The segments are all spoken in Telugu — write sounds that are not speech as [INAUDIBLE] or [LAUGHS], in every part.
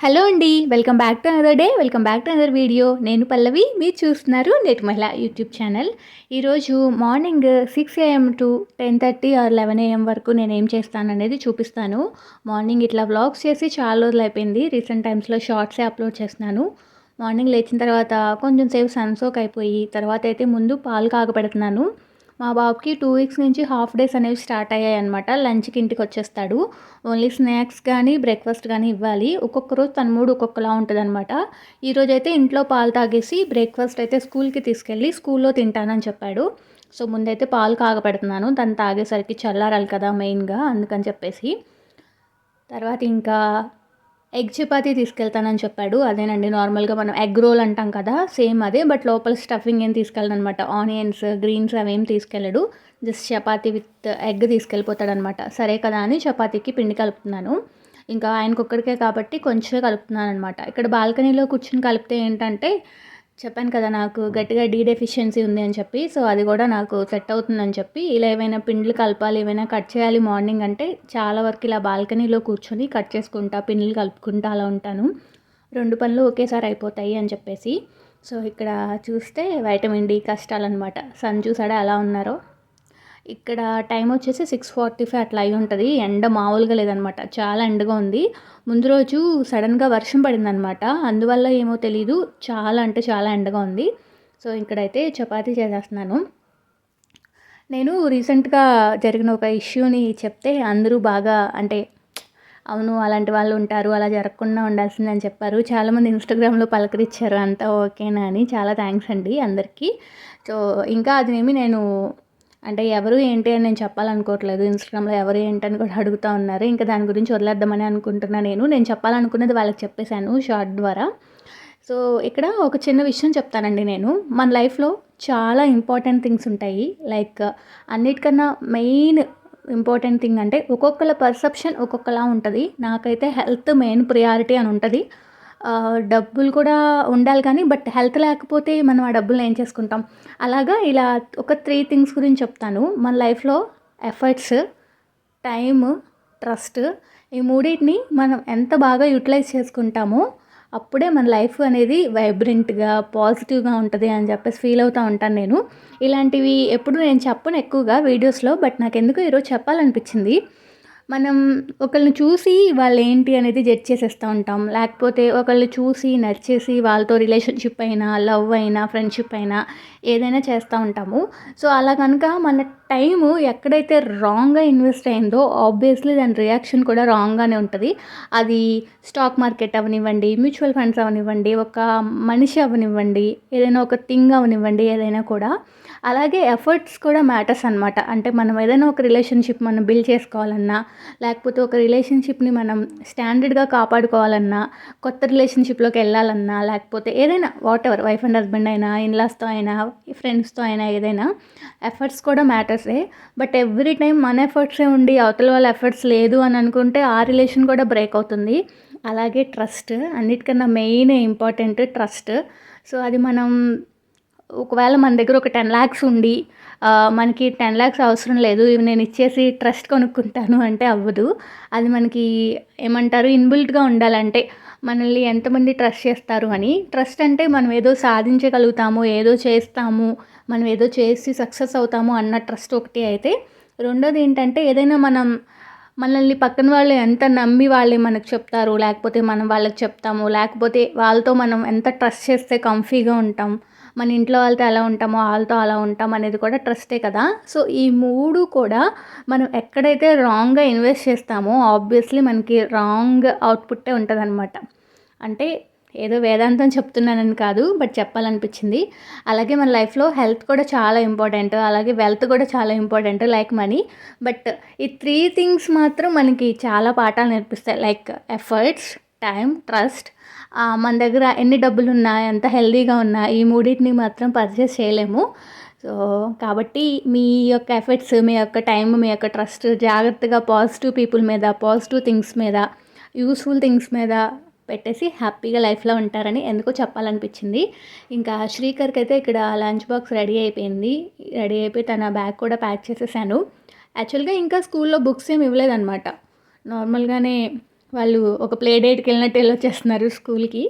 హలో అండి welcome back to another day welcome back to another video. నేను పల్లవి మీరు చూస్తున్నారు నెట్ మహిళ యూట్యూబ్ ఛానల్. ఈరోజు morning six AM to ten thirty or eleven AM వరకు నేను ఏం చేస్తాను అనేది చూపిస్తాను. మార్నింగ్ ఇట్లా వ్లాగ్స్ చేసి చాలా రోజులు అయిపోయింది. రీసెంట్ టైమ్స్లో షార్ట్సే అప్లోడ్ చేస్తున్నాను. మార్నింగ్ లేచిన తర్వాత కొంచెం సేపు సన్సోక్ అయిపోయి తర్వాత అయితే ముందు పాలు కాగపెడుతున్నాను మా బాబుకి టూ వీక్స్ నుంచి హాఫ్ డేస్ అనేవి స్టార్ట్ అయ్యాయి అనమాట లంచ్కి ఇంటికి వచ్చేస్తాడు. ఓన్లీ స్నాక్స్ కానీ బ్రేక్ఫాస్ట్ కానీ ఇవ్వాలి. ఒక్కొక్క రోజు తన మూడు ఒక్కొక్కలా ఉంటుంది అనమాట ఈరోజు అయితే ఇంట్లో పాలు తాగేసి బ్రేక్ఫాస్ట్ అయితే స్కూల్కి తీసుకెళ్ళి స్కూల్లో తింటానని చెప్పాడు. సో ముందైతే పాలు కాగపెడుతున్నాను. తను తాగేసరికి చల్లారాలి కదా మెయిన్గా అందుకని చెప్పేసి. తర్వాత ఇంకా ఎగ్ చపాతీ తీసుకెళ్తానని చెప్పాడు. అదేనండి నార్మల్గా మనం ఎగ్ రోల్ అంటాం కదా సేమ్ అదే బట్ లోపల స్టఫింగ్ ఏం తీసుకెళ్ళను అనమాట ఆనియన్స్ గ్రీన్స్ అవేం తీసుకెళ్ళడు. జస్ట్ చపాతీ విత్ ఎగ్ తీసుకెళ్ళిపోతాడనమాట. సరే కదా అని చపాతీకి పిండి కలుపుతున్నాను. ఇంకా ఆయనకొక్కడికే కాబట్టి కొంచెం కలుపుతున్నాను అనమాట ఇక్కడ బాల్కనీలో కూర్చుని కలిపితే ఏంటంటే చెప్పాను కదా నాకు గట్టిగా డీ డెఫిషియన్సీ ఉంది అని చెప్పి సో అది కూడా నాకు సెట్ అవుతుందని చెప్పి ఇలా ఏమైనా పిండ్లు కలపాలి ఏమైనా కట్ చేయాలి మార్నింగ్ అంటే చాలా వరకు ఇలా బాల్కనీలో కూర్చొని కట్ చేసుకుంటా పిండ్లు కలుపుకుంటా అలా ఉంటాను. రెండు పనులు ఒకేసారి అయిపోతాయి అని చెప్పేసి. సో ఇక్కడ చూస్తే వైటమిన్ డి కష్టాలన్నమాట. సన్ చూసాడా ఎలా ఉన్నారో? ఇక్కడ టైం వచ్చేసి సిక్స్ ఫార్టీ ఫైవ్ అట్లా అయి ఉంటుంది. ఎండ మామూలుగా లేదనమాట. చాలా ఎండగా ఉంది. ముందు రోజు సడన్గా వర్షం పడిందనమాట. అందువల్ల ఏమో తెలీదు. చాలా అంటే చాలా ఎండగా ఉంది. సో ఇక్కడైతే చపాతీ చేసేస్తున్నాను. నేను రీసెంట్గా జరిగిన ఒక ఇష్యూని చెప్తే అందరూ బాగా అంటే అవును అలాంటి వాళ్ళు ఉంటారు. అలా జరగకుండా ఉండాల్సిందని చెప్పారు. చాలామంది ఇన్స్టాగ్రామ్లో పలకరించారు అంతా ఓకేనా అని. చాలా థ్యాంక్స్ అండి అందరికీ. సో ఇంకా అదేమి నేను అంటే ఎవరు ఏంటి అని నేను చెప్పాలనుకోవట్లేదు. ఇన్స్టాగ్రామ్లో ఎవరు ఏంటి అని కూడా అడుగుతూ ఉన్నారు. ఇంకా దాని గురించి వదిలేద్దామని అనుకుంటున్నాను నేను. నేను చెప్పాలనుకున్నది వాళ్ళకి చెప్పేశాను షార్ట్ ద్వారా. సో ఇక్కడ ఒక చిన్న విషయం చెప్తానండి నేను. మన లైఫ్లో చాలా ఇంపార్టెంట్ థింగ్స్ ఉంటాయి. లైక్ అన్నిటికన్నా మెయిన్ ఇంపార్టెంట్ థింగ్ అంటే ఒక్కొక్కల పర్సెప్షన్ ఒక్కొక్కలా ఉంటుంది. నాకైతే హెల్త్ మెయిన్ ప్రియారిటీ అని ఉంటుంది. డబ్బులు కూడా ఉండాలి కానీ బట్ హెల్త్ లేకపోతే మనం ఆ డబ్బులు ఏం చేసుకుంటాం? అలాగా ఇలా ఒక త్రీ థింగ్స్ గురించి చెప్తాను. మన లైఫ్లో ఎఫర్ట్స్ టైమ్ ట్రస్ట్ ఈ మూడింటిని మనం ఎంత బాగా యూటిలైజ్ చేసుకుంటామో అప్పుడే మన లైఫ్ అనేది వైబ్రెంట్గా పాజిటివ్గా ఉంటుంది అని చెప్పేసి ఫీల్ అవుతూ ఉంటాను నేను. ఇలాంటివి ఎప్పుడు నేను చెప్పను ఎక్కువగా వీడియోస్లో బట్ నాకు ఎందుకు ఈరోజు చెప్పాలనిపించింది. మనం ఒకళ్ళని చూసి వాళ్ళు ఏంటి అనేది జడ్జ్ చేసేస్తూ ఉంటాం. లేకపోతే ఒకళ్ళు చూసి నచ్చేసి వాళ్ళతో రిలేషన్షిప్ అయినా లవ్ అయినా ఫ్రెండ్షిప్ అయినా ఏదైనా చేస్తూ ఉంటాము. సో అలా కనుక మన టైము ఎక్కడైతే రాంగ్గా ఇన్వెస్ట్ అయిందో ఆబ్వియస్లీ దాని రియాక్షన్ కూడా రాంగ్గానే ఉంటుంది. అది స్టాక్ మార్కెట్ అవనివ్వండి మ్యూచువల్ ఫండ్స్ అవనివ్వండి ఒక మనిషి అవనివ్వండి ఏదైనా ఒక థింగ్ అవనివ్వండి ఏదైనా కూడా. అలాగే ఎఫర్ట్స్ కూడా మ్యాటర్స్ అనమాట అంటే మనం ఏదైనా ఒక రిలేషన్షిప్ మనం బిల్డ్ చేసుకోవాలన్నా లేకపోతే ఒక రిలేషన్షిప్ని మనం స్టాండర్డ్గా కాపాడుకోవాలన్నా కొత్త రిలేషన్షిప్లోకి వెళ్ళాలన్నా లేకపోతే ఏదైనా whatever wife and husband అయినా ఇన్లాస్తో అయినా ఫ్రెండ్స్తో అయినా ఏదైనా ఎఫర్ట్స్ కూడా మ్యాటర్సే బట్ ఎవ్రీ టైం మన ఎఫర్ట్సే ఉండి అవతల వాళ్ళ ఎఫర్ట్స్ లేదు అని అనుకుంటే ఆ రిలేషన్ కూడా బ్రేక్ అవుతుంది. అలాగే ట్రస్ట్ అన్నిటికన్నా మెయిన్ ఇంపార్టెంట్ ట్రస్ట్ సో అది మనం ఒకవేళ మన దగ్గర ఒక టెన్ ల్యాక్స్ ఉండి మనకి టెన్ ల్యాక్స్ అవసరం లేదు. ఇవి నేను ఇచ్చేసి ట్రస్ట్ కొనుక్కుంటాను అంటే అవ్వదు. అది మనకి ఏమంటారు? ఇన్బిల్ట్గా ఉండాలంటే మనల్ని ఎంతమంది ట్రస్ట్ చేస్తారు అని. ట్రస్ట్ అంటే మనం ఏదో సాధించగలుగుతాము ఏదో చేస్తాము మనం ఏదో చేసి సక్సెస్ అవుతాము అన్న ట్రస్ట్ ఒకటి అయితే. రెండోది ఏంటంటే ఏదైనా మనం మనల్ని పక్కన వాళ్ళు ఎంత నమ్మి వాళ్ళే మనకు చెప్తారు లేకపోతే మనం వాళ్ళకి చెప్తాము లేకపోతే వాళ్ళతో మనం ఎంత ట్రస్ట్ చేస్తే కంఫీగా ఉంటాం మన ఇంట్లో వాళ్ళతో ఎలా ఉంటామో వాళ్ళతో అలా ఉంటాం అనేది కూడా ట్రస్టే కదా. సో ఈ మూడు కూడా మనం ఎక్కడైతే రాంగ్గా ఇన్వెస్ట్ చేస్తామో ఆబ్వియస్లీ మనకి రాంగ్ అవుట్పుట్టే ఉంటుంది అనమాట అంటే ఏదో వేదాంతం చెప్తున్నానని కాదు బట్ చెప్పాలనిపించింది. అలాగే మన లైఫ్లో హెల్త్ కూడా చాలా ఇంపార్టెంట్ అలాగే వెల్త్ కూడా చాలా ఇంపార్టెంట్ లైక్ మనీ. బట్ ఈ త్రీ థింగ్స్ మాత్రం మనకి చాలా పాఠాలు నేర్పిస్తాయి. Like efforts time trust. మన దగ్గర ఎన్ని డబ్బులు ఉన్నా ఎంత హెల్దీగా ఉన్నా ఈ మూడింటిని మాత్రం పర్చేస్ చేయలేము. సో కాబట్టి మీ యొక్క ఎఫర్ట్స్ మీ యొక్క టైం మీ యొక్క ట్రస్ట్ జాగ్రత్తగా పాజిటివ్ పీపుల్ మీద పాజిటివ్ థింగ్స్ మీద యూస్ఫుల్ థింగ్స్ మీద పెట్టేసి హ్యాపీగా లైఫ్లో ఉంటారని ఎందుకో చెప్పాలనిపించింది. ఇంకా శ్రీకర్కి అయితే ఇక్కడ లంచ్ బాక్స్ రెడీ అయిపోయింది. రెడీ అయిపోయి తన బ్యాగ్ కూడా ప్యాక్ చేసేసాను. యాక్చువల్గా ఇంకా స్కూల్లో బుక్స్ ఏమి ఇవ్వలేదన్నమాట. నార్మల్గానే వాళ్ళు ఒక ప్లే డేట్కి వెళ్ళినట్టు వెళ్ళొచ్చేస్తున్నారు స్కూల్కి.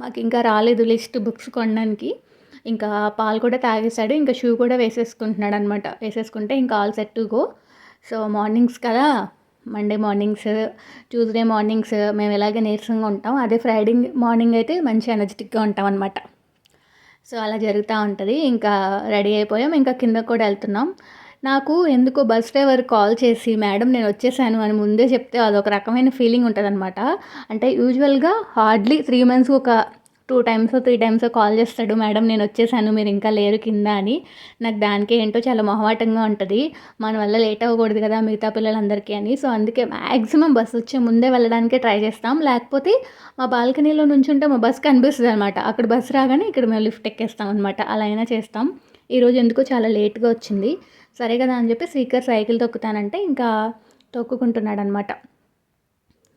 మాకు ఇంకా రాలేదు లిస్ట్ బుక్స్ కొనడానికి. ఇంకా పాలు కూడా తాగేశాడు ఇంకా షూ కూడా వేసేసుకుంటున్నాడు అనమాట వేసేసుకుంటే ఇంకా all set to go. So mornings కదా. మండే మార్నింగ్స్ ట్యూస్డే మార్నింగ్స్ మేము ఎలాగే నీరసంగా ఉంటాం అదే ఫ్రైడే మార్నింగ్ అయితే మంచి ఎనర్జెటిక్గా ఉంటాం అనమాట సో అలా జరుగుతూ ఉంటుంది. ఇంకా రెడీ అయిపోయాం. ఇంకా కింద కూడా వెళ్తున్నాం. నాకు ఎందుకో బస్ డ్రైవర్ కాల్ చేసి మేడం నేను వచ్చేసాను అని ముందే చెప్తే అదొక రకమైన ఫీలింగ్ ఉంటుంది అనమాట అంటే యూజువల్గా హార్డ్లీ త్రీ మంత్స్కి ఒక two times three times call చేస్తాడు మేడం నేను వచ్చేసాను మీరు ఇంకా లేరు కింద అని. నాకు దానికి ఏంటో చాలా మొహమాటంగా ఉంటుంది. మన వల్ల లేట్ అవ్వకూడదు కదా మిగతా పిల్లలందరికీ అని. సో అందుకే మ్యాక్సిమం బస్ వచ్చే ముందే వెళ్ళడానికి ట్రై చేస్తాం. లేకపోతే మా బాల్కనీలో నుంచి ఉంటే మా బస్ కనిపిస్తుంది అనమాట. అక్కడ బస్ రాగానే ఇక్కడ మేము లిఫ్ట్ ఎక్కేస్తాం అనమాట. అలా అయినా చేస్తాం. ఈరోజు ఎందుకో చాలా లేట్గా వచ్చింది. సరే కదా అని చెప్పి స్పీకర్ సైకిల్ తొక్కుతానంటే ఇంకా తొక్కుకుంటున్నాడు అనమాట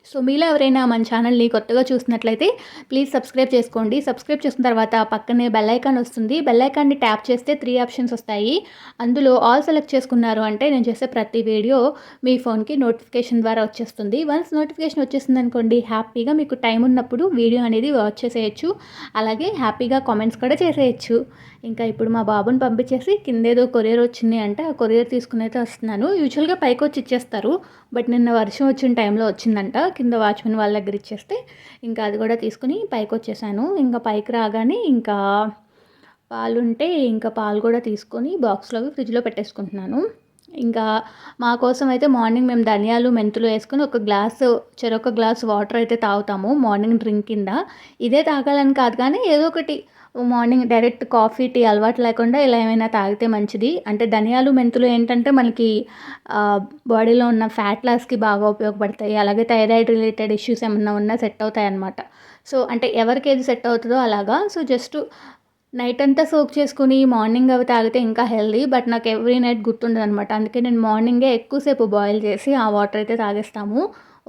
సో మీలో ఎవరైనా మన ఛానల్ని కొత్తగా చూసినట్లయితే ప్లీజ్ సబ్స్క్రైబ్ చేసుకోండి. సబ్స్క్రైబ్ చేసిన తర్వాత పక్కనే బెల్ ఐకాన్ వస్తుంది. బెల్ ఐకాన్ని ట్యాప్ చేస్తే త్రీ ఆప్షన్స్ వస్తాయి. అందులో ఆల్ సెలెక్ట్ చేసుకున్నారు అంటే నేను చేసే ప్రతి వీడియో మీ ఫోన్కి నోటిఫికేషన్ ద్వారా వచ్చేస్తుంది. వన్స్ నోటిఫికేషన్ వచ్చేసింది అనుకోండి హ్యాపీగా మీకు టైం ఉన్నప్పుడు వీడియో అనేది వాచ్ చేసేయచ్చు. అలాగే హ్యాపీగా కామెంట్స్ కూడా చేసేయచ్చు. ఇంకా ఇప్పుడు మా బాబుని పంపించేసి కిందేదో కొరియర్ వచ్చింది అంటే ఆ కొరియర్ తీసుకుని అయితే వస్తున్నాను. యూజువల్గా పైకి వచ్చి ఇచ్చేస్తారు. బట్ నిన్న వర్షం వచ్చిన టైంలో వచ్చిందంట. కింద వాచ్మెన్ వాళ్ళ దగ్గర ఇచ్చేస్తే ఇంకా అది కూడా తీసుకుని పైకి వచ్చేసాను. ఇంకా పైకి రాగానే ఇంకా పాలుంటే ఇంకా పాలు కూడా తీసుకొని బాక్స్లో ఫ్రిడ్జ్లో పెట్టేసుకుంటున్నాను. ఇంకా మా కోసం అయితే మార్నింగ్ మేము ధనియాలు మెంతులు వేసుకొని ఒక గ్లాస్ చెరొక గ్లాస్ వాటర్ అయితే తాగుతాము మార్నింగ్ డ్రింక్ కింద. ఇదే తాగాలని కాదు కానీ ఏదో ఒకటి మార్నింగ్ డైరెక్ట్ కాఫీ టీ అలవాటు లేకుండా ఇలా ఏమైనా తాగితే మంచిది. అంటే ధనియాలు మెంతులు ఏంటంటే మనకి బాడీలో ఉన్న ఫ్యాట్ లాస్కి బాగా ఉపయోగపడతాయి. అలాగే థైరాయిడ్ రిలేటెడ్ ఇష్యూస్ ఏమన్నా ఉన్నా సెట్ అవుతాయి అన్నమాట సో అంటే ఎవరికి ఏది సెట్ అవుతుందో అలాగా. సో జస్ట్ నైట్ అంతా సోక్ చేసుకుని మార్నింగ్ అవి తాగితే ఇంకా హెల్దీ. బట్ నాకు ఎవ్రీ నైట్ గుర్తుండదు అనమాట అందుకే నేను మార్నింగే ఎక్కువసేపు బాయిల్ చేసి ఆ వాటర్ అయితే తాగేస్తాము.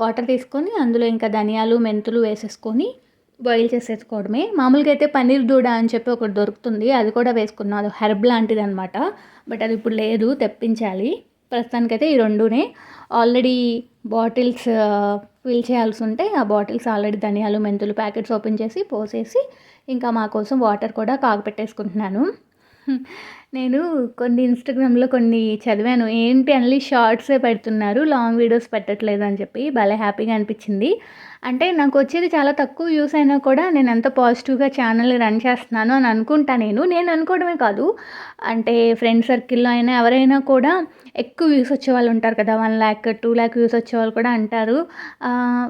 వాటర్ తీసుకొని అందులో ఇంకా ధనియాలు మెంతులు వేసేసుకొని బాయిల్ చేసేసుకోవడమే. మామూలుగా అయితే పన్నీర్ దూడ అని చెప్పి ఒకటి దొరుకుతుంది. అది కూడా వేసుకున్నాం అది హెర్బ్ లాంటిది అనమాట బట్ అది ఇప్పుడు లేదు తెప్పించాలి. ప్రస్తుతానికైతే ఈ రెండునే. ఆల్రెడీ బాటిల్స్ ఫిల్ చేయాల్సి ఉంటే ఆ బాటిల్స్ ఆల్రెడీ ధనియాలు మెంతులు ప్యాకెట్స్ ఓపెన్ చేసి పోసేసి ఇంకా మా కోసం వాటర్ కూడా కాగపెట్టేసుకుంటున్నాను. నేను కొన్ని ఇన్స్టాగ్రామ్లో కొన్ని చదివాను. ఏంటి అన్లీ షార్ట్సే పెడుతున్నారు లాంగ్ వీడియోస్ పెట్టట్లేదు అని చెప్పి భలే హ్యాపీగా అనిపించింది. అంటే నాకు వచ్చేది చాలా తక్కువ వ్యూస్ అయినా కూడా నేను ఎంత పాజిటివ్గా ఛానల్ రన్ చేస్తున్నాను అని అనుకుంటా నేను. నేను అనుకోవడమే కాదు. అంటే ఫ్రెండ్ సర్కిల్లో అయినా ఎవరైనా కూడా ఎక్కువ వ్యూస్ వచ్చే వాళ్ళు ఉంటారు కదా one lakh two lakh views వచ్చే వాళ్ళు కూడా అంటారు.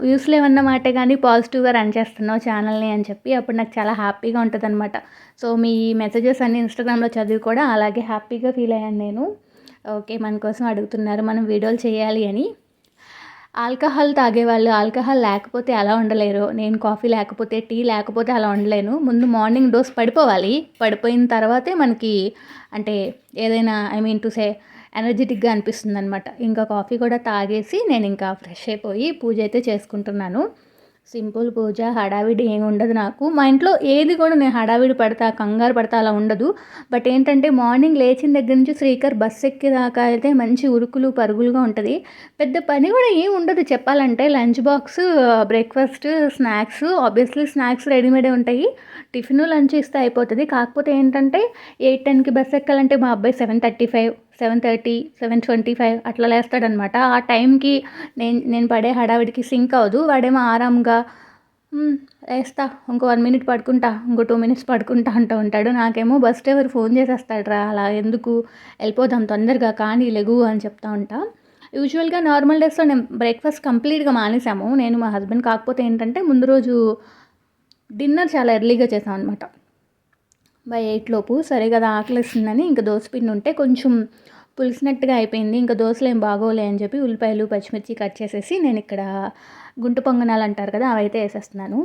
వ్యూస్ లేవన్నమాట కానీ పాజిటివ్గా రన్ చేస్తున్నావు ఛానల్ని అని చెప్పి అప్పుడు నాకు చాలా హ్యాపీగా ఉంటుంది అనమాట సో మీ మెసేజెస్ అన్ని ఇన్స్టాగ్రామ్లో చదివి కూడా అలాగే హ్యాపీగా ఫీల్ అయ్యాను నేను. ఓకే మన కోసం అడుగుతున్నారు మనం వీడియోలు చేయాలి అని. ఆల్కహాల్ తాగేవాళ్ళు ఆల్కహాల్ లేకపోతే అలా ఉండలేరు. నేను కాఫీ లేకపోతే టీ లేకపోతే అలా ఉండలేను. ముందు మార్నింగ్ డోస్ పడిపోవాలి. పడిపోయిన తర్వాతే మనకి అంటే ఏదైనా ఐ మీన్ టు సే ఎనర్జెటిక్గా అనిపిస్తుంది అనమాట ఇంకా కాఫీ కూడా తాగేసి నేను ఇంకా ఫ్రెష్ అయిపోయి పూజ అయితే చేసుకుంటున్నాను. సింపుల్ పూజ హడావిడి ఏమి ఉండదు నాకు. మా ఇంట్లో ఏది కూడా నేను హడావిడి పడతా కంగారు పడతా అలా ఉండదు. బట్ ఏంటంటే మార్నింగ్ లేచిన దగ్గర నుంచి శ్రీకర్ బస్ ఎక్కేదాకా అయితే మంచి ఉరుకులు పరుగులుగా ఉంటుంది. పెద్ద పని కూడా ఏమి ఉండదు చెప్పాలంటే. Lunch box breakfast snacks obviously snacks రెడీమేడే ఉంటాయి. టిఫిన్ లంచ్ ఇస్తే అయిపోతుంది. కాకపోతే ఏంటంటే ఎయిట్ టెన్కి బస్ ఎక్కాలంటే మా అబ్బాయి seven thirty five. Seven thirty seven twenty five అట్లా లేస్తాడనమాట. ఆ టైంకి నేను నేను పడే హడావిడికి సింక్ అవ్వదు. వాడేమో ఆరాంగా వేస్తా ఇంకో వన్ మినిట్ పడుకుంటా ఇంకో టూ మినిట్స్ పడుకుంటా [LAUGHS] అంటూ ఉంటాడు. నాకేమో బస్ డ్రైవర్ ఫోన్ చేసేస్తాడరా అలా ఎందుకు వెళ్ళిపోదాం తొందరగా కానీ లెగు అని చెప్తా ఉంటా. యూజువల్గా నార్మల్ డేస్లో నేను బ్రేక్ఫాస్ట్ కంప్లీట్గా మానేసాము నేను మా హస్బెండ్ కాకపోతే ఏంటంటే ముందు రోజు డిన్నర్ చాలా ఎర్లీగా చేసాం అనమాట బై ఎయిట్ లోపు. సరే కదా ఆకలిస్తుందని ఇంకా పిండి ఉంటే కొంచెం పులిసినట్టుగా అయిపోయింది. ఇంకా దోశలు ఏం బాగోలే అని చెప్పి ఉల్లిపాయలు పచ్చిమిర్చి కట్ చేసేసి నేను ఇక్కడ గుంటు పొంగనాలు అంటారు కదా అవైతే వేసేస్తున్నాను.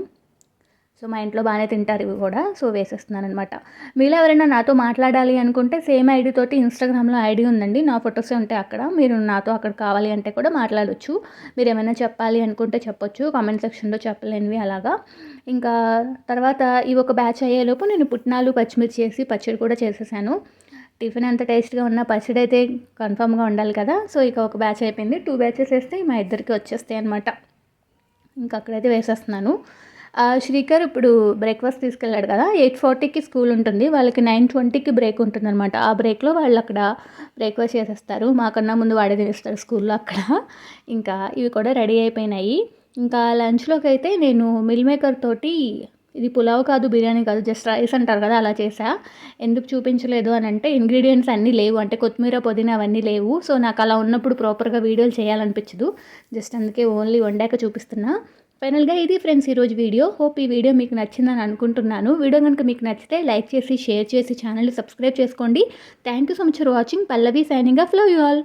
సో మా ఇంట్లో బాగానే తింటారు ఇవి కూడా. సో వేసేస్తున్నాను అనమాట మీలో ఎవరైనా నాతో మాట్లాడాలి అనుకుంటే సేమ్ ఐడి తోటి ఇన్స్టాగ్రామ్లో ఐడి ఉందండి. నా ఫొటోసే ఉంటాయి అక్కడ. మీరు నాతో అక్కడ కావాలి అంటే కూడా మాట్లాడవచ్చు మీరు ఏమైనా చెప్పాలి అనుకుంటే చెప్పొచ్చు. కామెంట్ సెక్షన్లో చెప్పలేనివి అలాగా. ఇంకా తర్వాత ఈ ఒక బ్యాచ్ అయ్యేలోపు నేను పుట్నాలు పచ్చిమిర్చి చేసి పచ్చడి కూడా చేసేసాను. టిఫిన్ అంత టేస్ట్గా ఉన్న పచ్చడి అయితే కన్ఫామ్గా ఉండాలి కదా. సో ఇక ఒక బ్యాచ్ అయిపోయింది. టూ బ్యాచెస్ వేస్తే మా ఇద్దరికి వచ్చేస్తాయి అనమాట ఇంకా అక్కడైతే వేసేస్తున్నాను. శ్రీకర్ ఇప్పుడు బ్రేక్ఫాస్ట్ తీసుకెళ్ళాడు కదా ఎయిట్ ఫార్టీకి స్కూల్ ఉంటుంది. వాళ్ళకి నైన్ ట్వంటీకి బ్రేక్ ఉంటుంది అనమాట ఆ బ్రేక్లో వాళ్ళు అక్కడ బ్రేక్ఫాస్ట్ చేసేస్తారు. మాకన్నా ముందు వాడే తినేస్తారు స్కూల్లో అక్కడ. ఇంకా ఇవి కూడా రెడీ అయిపోయినాయి. ఇంకా లంచ్లోకి అయితే నేను మిల్ మేకర్ తోటి ఇది పులావ్ కాదు బిర్యానీ కాదు జస్ట్ రైస్ అంటారు కదా అలా చేసా ఎందుకు చూపించలేదు అని అంటే ఇంగ్రీడియంట్స్ అన్నీ లేవు. అంటే కొత్తిమీర పుదీనా అవన్నీ లేవు. సో నాకు అలా ఉన్నప్పుడు ప్రాపర్గా వీడియోలు చేయాలనిపించదు. జస్ట్ అందుకే ఓన్లీ వండాక చూపిస్తున్నా. ఫైనల్గా ఇది ఫ్రెండ్స్ ఈరోజు వీడియో. హోప్ ఈ వీడియో మీకు నచ్చిందని అనుకుంటున్నాను. వీడియో కనుక మీకు నచ్చితే లైక్ చేసి షేర్ చేసి ఛానల్ సబ్స్క్రైబ్ చేసుకోండి. Thank you so much for watching Pallavi signing off love you all